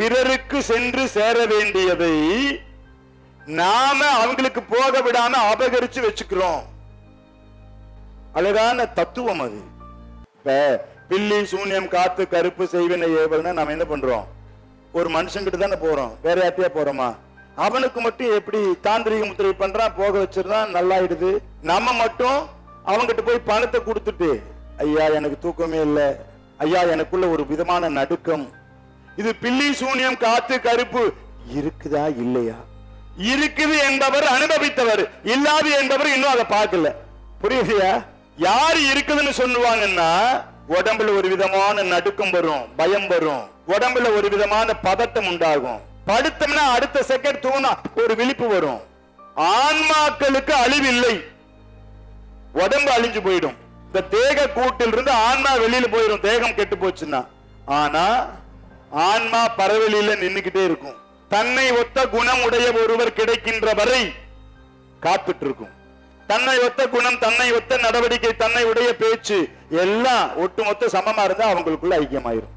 பிறருக்கு சென்று சேர வேண்டியதை நாம அவங்களுக்கு போக விடாம அபகரிச்சு வச்சுக்கிறோம். அழகான தத்துவம் அது. இப்ப பில்லி சூன்யம் காத்து கருப்பு செய்வினை ஏவல்னா நாம என்ன பண்றோம்? ஒரு மனுஷங்கிட்ட தானே போறோம். வேற யார்ட்டையா போறோமா? அவனுக்கு மட்டும் எப்படி தாந்திரிக முத்திரை பண்றான் போக வச்சிருந்தான் நல்லாயிடுது. நம்ம மட்டும் அவங்கிட்ட போய் பணத்தை கொடுத்துட்டு ஐயா எனக்கு தூக்கமே இல்லை. ஐயா எனக்குள்ள ஒரு விதமான நடுக்கம். இது பில்லி சூனியம் காத்து கருப்பு. இருக்குதா இல்லையா? இருக்குது என்பவர் அனுபவித்தவர் இல்லாது என்பவர் இன்னும் அதை பார்க்கல. புரியுதுயா? யாரு இருக்குதுன்னு சொல்லுவாங்கன்னா உடம்புல ஒரு விதமான நடுக்கம் வரும் பயம் வரும். உடம்புல ஒரு விதமான பதட்டம் உண்டாகும். படுத்தம்னா அடுத்த செகண்ட் தூணா ஒரு விழிப்பு வரும். ஆன்மாக்களுக்கு அழிவில்லை உடம்பு அழிஞ்சு போயிடும். இந்த தேக கூட்டில் இருந்து ஆன்மா வெளியில போயிடும் தேகம் கெட்டு போச்சுன்னா. ஆனா ஆன்மா பறவெளியில நின்றுகிட்டே இருக்கும். தன்னை ஒத்த குணம் உடைய ஒருவர் கிடைக்கின்ற வரை காத்துட்டு இருக்கும் தன்னை ஒத்த குணம் தன்னை ஒத்த நடவடிக்கை தன்னை உடைய பேச்சு எல்லாம் ஒட்டுமொத்த சமமா இருந்தா அவங்களுக்குள்ள ஐக்கியமாயிரும்.